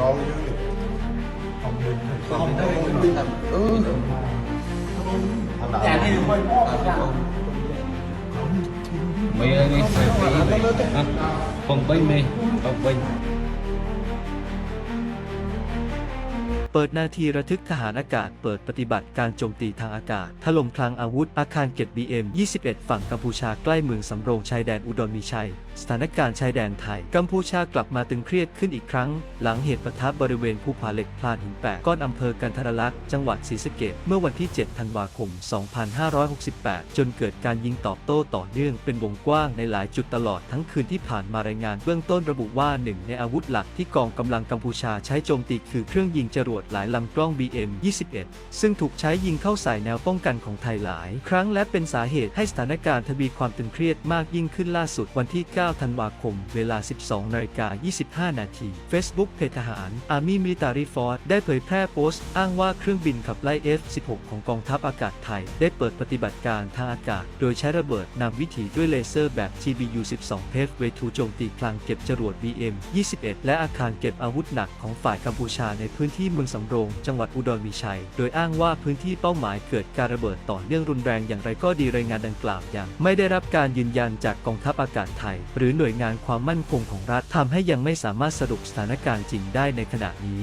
ร้องเยอะอยู่ของเดินของเดินเออแต่นี่ค่อยมอบกัน mấy anh đi phải phải phòng bên đi phòng bên เปิดนาทีระทึกทหารอากาศเปิดปฏิบัติการโจมตีทางอากาศ ถล่มคลังอาวุธอาคารเก็บ BM 21 ฝั่งกัมพูชาใกล้เมืองสำโรงชายแดนอุดรมีชัย สถานการณ์ชายแดนไทย กัมพูชากลับมาตึงเครียดขึ้นอีกครั้ง หลังเหตุปะทะบริเวณภูผาเหล็กพลานหินแปดก้อนอำเภอกันทรลักษณ์จังหวัดศรีสะเกษเมื่อวันที่ 7 ธันวาคม 2568 จนเกิดการยิงตอบโต้ต่อเนื่องเป็นวงกว้างในหลายจุดตลอดทั้งคืนที่ผ่านมารายงานเบื้องต้นระบุว่าหนึ่งในอาวุธหลักที่กองกำลังกัมพูชาใช้โจมตีคือเครื่องยิงจรวดหลายลำกล้อง BM 21 ซึ่งถูกใช้ยิงเข้าใส่แนวป้องกันของไทยหลาย ครั้งและเป็นสาเหตุให้สถานการณ์ทวีความตึงเครียดมากยิ่งขึ้นล่าสุดวันที่ 9 ธันวาคม เวลา 12นาฬิกา25 นาที Facebook เพจทหาร Army Military Force ได้เผยแพร่โพสต์อ้างว่าเครื่องบินขับไล่ F-16 ของกองทัพอากาศไทย ได้เปิดปฏิบัติการทางอากาศ โดยใช้ระเบิดนำวิถีด้วยเลเซอร์แบบ GBU-12 เพฟเวทูโจมตีคลังเก็บจรวด BM 21 และอาคารเก็บอาวุธหนักของฝ่ายกัมพูชาในพื้นที่เมืองสำโรง จังหวัดอุดรมีชัย โดยอ้างว่าพื้นที่เป้าหมายเกิดการระเบิดต่อเนื่องรุนแรงอย่างไรก็ดีรายงานดังกล่าวยังไม่ได้รับการยืนยันจากกองทัพอากาศไทย หรือหน่วยงานความมั่นคงของรัฐทำให้ยังไม่สามารถสรุปสถานการณ์จริงได้ในขณะนี้